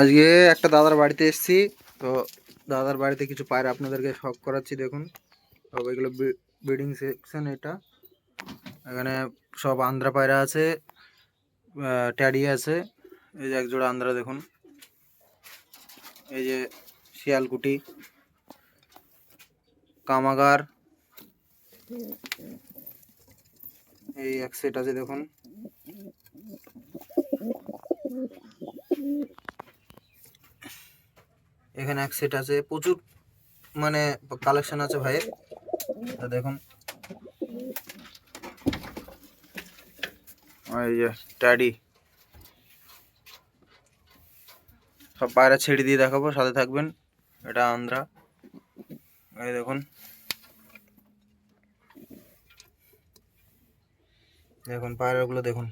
আজকে একটা দাদার বাড়িতে এসেছি, তো দাদার বাড়িতে কিছু পায়রা আপনাদেরকে শখ করাচ্ছি, দেখুন। সব এগুলো ব্রিডিং সেকশন এটা। এখানে সব আন্ধ্রা পায়রা আছে ট্যাডি আছে। এই যে এক জোড়া আন্ধ্রা দেখুন। এই যে শিয়ালকুটি, কামাগার। এই এক সেট আছে, দেখুন। এখানে এক সেট আছে। প্রচুর মানে কালেকশন আছে ভাইয়ের তা দেখুন। এই ট্যাডি। সব পায়রা ছেড়ে দিয়ে দেখাবো, সাথে থাকবেন। এটা আন্ধ্রা এই দেখুন। দেখুন পায়রাগুলো, দেখুন।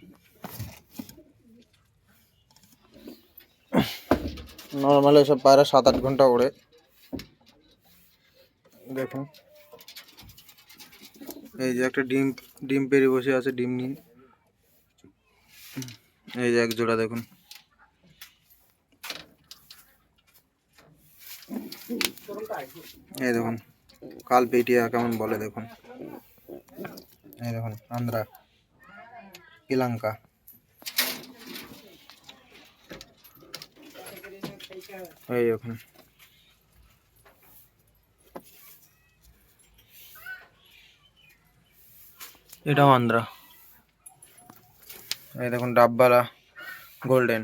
নর্মালি সব পায়রা সাত আট ঘণ্টা ওড়ে। দেখুন। এই যে একটা ডিম ডিম পেরে বসে আছে, ডিম নিয়ে। এই যে এক জোড়া, দেখুন। এই দেখুন, কাল পেটিয়া কেমন বলে, দেখুন। এই দেখুন আন্ধ্রা শ্রীলঙ্কা। এই দেখুন এটাও আন্ধ্রা এই দেখুন, ডাববালা গোল্ডেন।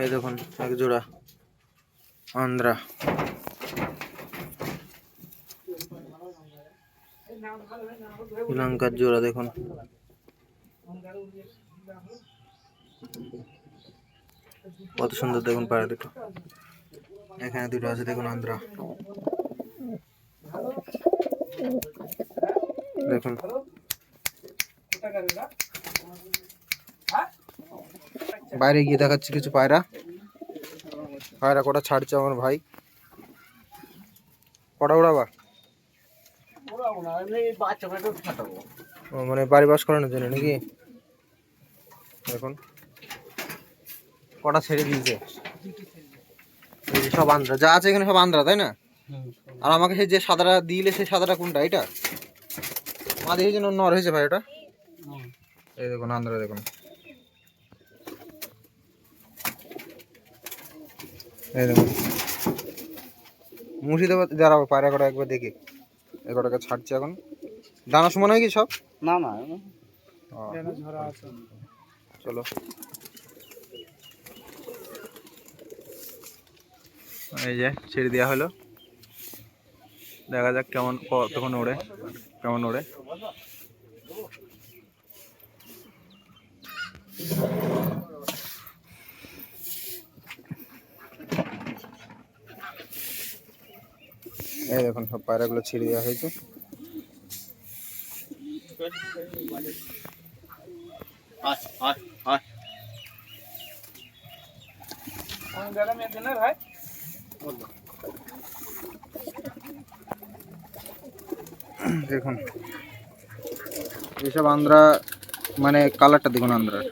এই দেখুন, এক জোড়া আন্ধ্রা শ্রীলঙ্কার জোড়া, দেখুন। কত সুন্দর দেখুন পায়রা দুটো। এখানে দুটো আছে, দেখুন আন্ধ্রা দেখুন। বাইরে গিয়ে দেখাচ্ছি কিছু পায়রা। পায়রা কটা ছাড়ছে আমার ভাই। কটা উড়াবা? মানে বাড়ি বাস করানোর জন্য নাকি? দেখুন। কটা ছেড়ে দিয়েছে? সব আন্দ্রা যা আছে এখানে সব আন্দ্রা তাই না? আর আমাকে সেই যে সাদাটা দিলে সেই সাদাটা কোনটা এটা? মা দেখি যেন নর হয়েছে ভাই ওটা? এই দেখুন আন্ধ্রা দেখুন। এই দেখুন। মুর্শিদাবাদ দাঁড়াবো পায়রা কটা একবার দেখি। ছাড়ছে এখন। সমান হয়ে গেছে সব? না না। চলো। এই যে ছেড়ে দেওয়া হলো। দেখা যাক কেমন কতক্ষণ ওড়ে কেমন ওড়ে। এই দেখুন সব পায়রাগুলো ছেড়ে দেওয়া হয়েছে। আয় আয় আয়। দেখুন। এইসব আন্ধ্রা মানে কালারটা দেখুন আন্ধ্রার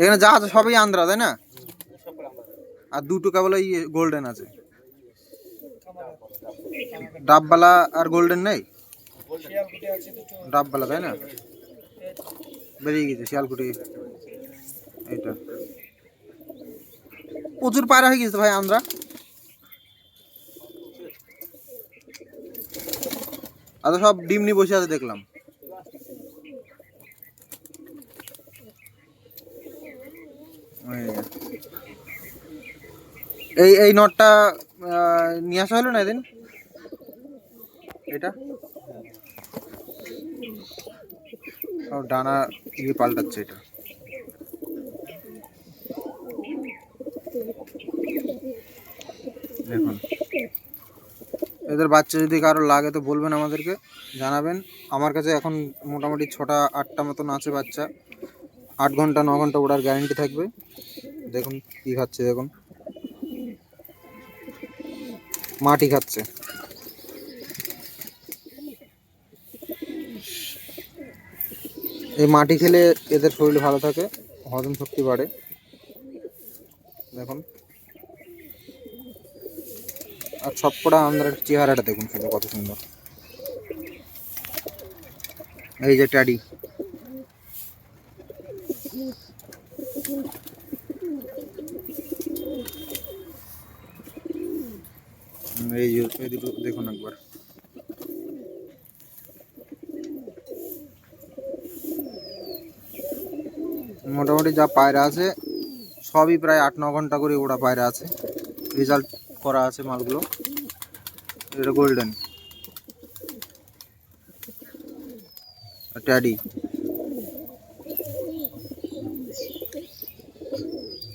এখানে যা আছে সবই আন্ধ্রা তাই না? আর দুটো কেবল গোল্ডেন আছে। ডাববালা আর গোল্ডেন নেই? ডাববালা তাই না? বেরিয়ে গেছে শিয়ালকুটি এইটা। প্রচুর পায়রা হয়ে গেছে ভাই আমরা। আর সব ডিম নিয়ে বসে আছে, দেখলাম। এই এই নটটা নিয়ে আসা হলো না এদিন? এটা? সব ডানা ইয়ে পাল্টাচ্ছে এটা। দেখুন। এদের বাচ্চা যদি কারও লাগে তো বলবেন আমাদেরকে, জানাবেন। আমার কাছে এখন মোটামুটি ছটা, আটটা মতন আছে বাচ্চা। আট ঘণ্টা, ন ঘণ্টা ওড়ার গ্যারেন্টি থাকবে। দেখুন কী খাচ্ছে, দেখুন। মাটি খাচ্ছে। এই মাটি খেলে এদের শরীর ভালো থাকে, হজম শক্তি বাড়ে। দেখুন। আর সবকটা আন্ধ্রের চেহারাটা দেখুন শুধু কত সুন্দর। এই যে ট্যাডি। এই দুটো দেখুন একবার। মোটামুটি যা পায়রা আছে, সবই প্রায় আট, ন ঘণ্টা করে ওরা পায়রা আছে। রেজাল্ট করা আছে মালগুলো। এটা গোল্ডেন ট্যাডি।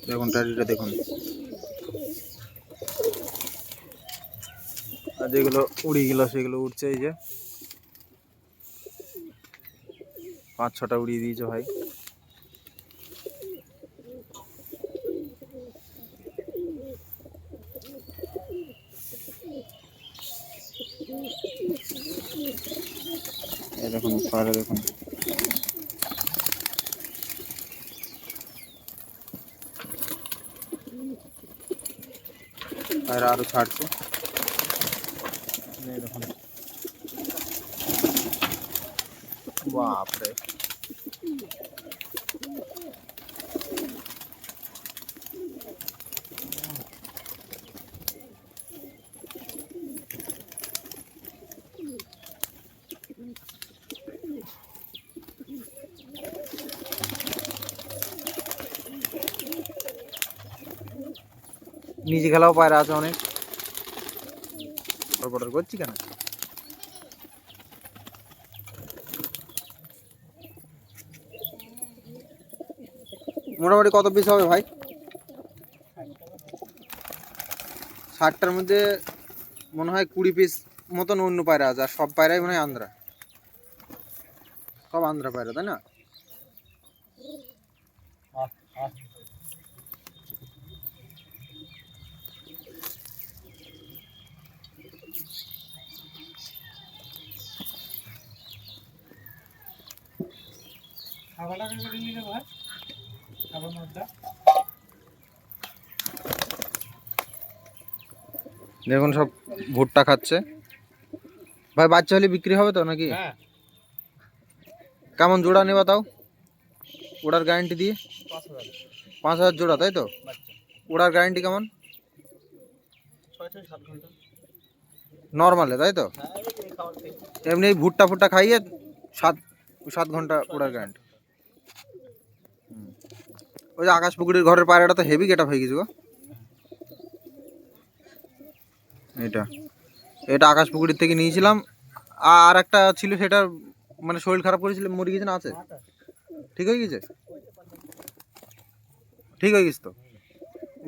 দেখুন, ট্যাডিটা দেখুন। আর যেগুলো উড়ি গেল সেগুলো উঠছে এই যে। পাঁচ, ছটা উড়িয়ে দিয়েছে ভাই। এই দেখুন পায়রা দেখুন পায়রা আরও ছাড়ছে এই দেখুন বাপরে নিজে খেলাও পায়রা আছে অনেক। করছি কেন? মোটামুটি কত পিস হবে ভাই? ষাটটার মধ্যে মনে হয় কুড়ি পিস মতন অন্য পায়রা আছে, আর সব পায়রাই মনে হয় আন্ধ্রা সব আন্ধ্রা পায়রা, তাই না? আহ। দেখুন সব ভুট্টা খাচ্ছে। ভাই বাচ্চা হলে বিক্রি হবে তো নাকি? হ্যাঁ। কেমন জোড়া নেবা তাও? ওড়ার গ্যারান্টি দিয়ে? পাঁচ হাজার। জোড়া তাই তো? ওড়ার গ্যারান্টি কেমন? নর্মালে তাই তো? হ্যাঁ এমনি ভুট্টা ফুট্টা খাইয়ে সাত সাত ঘণ্টা ওড়ার গ্যারান্টি ওই যে আকাশ পুকুরের ঘরের পায়রাটা তো হেভি গেটা হয়ে গেছে গো। এটা এটা আকাশ পুকুরের থেকে নিয়েছিলাম। আর একটা ছিল সেটা মানে শরীর খারাপ করেছিল, মরে গেছে না আছে? ঠিক হয়ে গেছে? ঠিক হয়ে গেছে তো?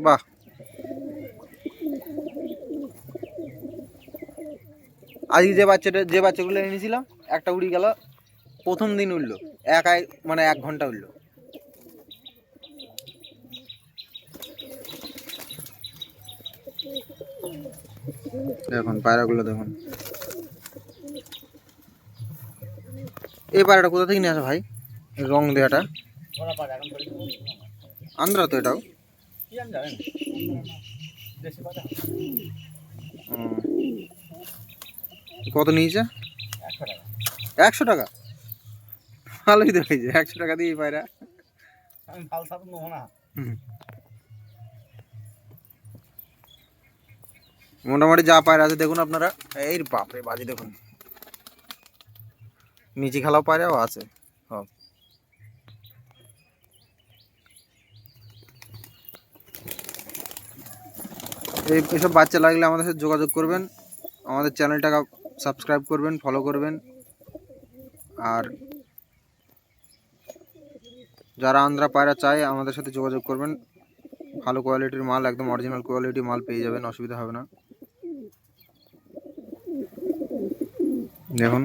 বাহ। আজকে যে বাচ্চাটা যে বাচ্চাগুলো এনেছিলাম, একটা উড়ি গেল, প্রথম দিন উঠল একাই মানে এক ঘণ্টা উঠল দেখুন পায়রাগুলো দেখুন। এই পায়রাটা কোথা থেকে নিয়ে আসা ভাই? রং দেওয়াটা? আন্ধ্রা তো এটাও। কত নিয়েছে? একশো টাকা। ভালোই হয়েছে একশো টাকা দিয়ে পায়রা। আমি না। মোটামুটি যা পায়রা আছে দেখুন আপনারা। এই বাপরে, বাজি দেখুন। নিচে খেলাও পায়রাও আছে। সব এই এসব বাচ্চা লাগলে আমাদের সাথে যোগাযোগ করবেন। আমাদের চ্যানেলটাকে সাবস্ক্রাইব করবেন, ফলো করবেন। আর যারা আন্ধ্রা পায়রা চায়, আমাদের সাথে যোগাযোগ করবেন। ভালো কোয়ালিটির মাল, একদম অরিজিনাল কোয়ালিটি মাল পেয়ে যাবেন, অসুবিধা হবে না। দেখুন।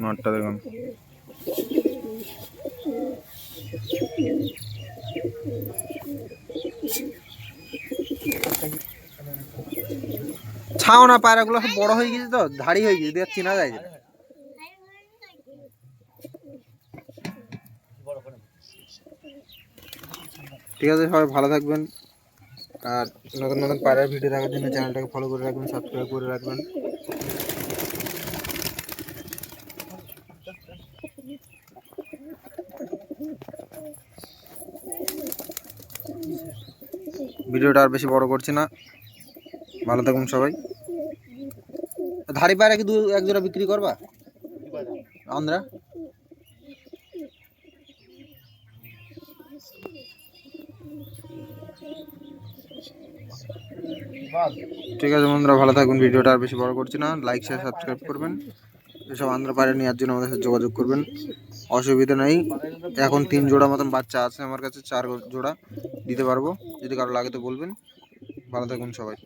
নটটা দেখুন। ছাও না, পায়রাগুলো সব বড় হয়ে গেছে তো, ধাড়ি হয়ে গেছে দিয়ে চেনা যায় না। বড় করে ঠিক আছে সবাই ভালো থাকবেন। আর নতুন নতুন পায়রার ভিডিও দেখার জন্য চ্যানেলটাকে ফলো করে রাখবেন সাবস্ক্রাইব করে রাখবেন। ভিডিওটা আর বেশি বড় করছি না। ভালো থাকুন সবাই। ধাড়ি পায়রা কি দু এক জোড়া বিক্রি করবা? আন্দ্রা ঠিক আছে বন্ধুরা, ভালো থাকুন। ভিডিওটা আর বেশি বড় করছি না। লাইক শেয়ার সাবস্ক্রাইব করবেন। এসব আন্ধ্রা পায়রা নেওয়ার জন্য আমাদের সাথে যোগাযোগ করবেন। অসুবিধা নেই। এখন তিন জোড়া মতন বাচ্চা আছে আমার কাছে, চার জোড়া দিতে পারব। যদি কারও লাগে তো বলবেন। ভালো থাকুন সবাই।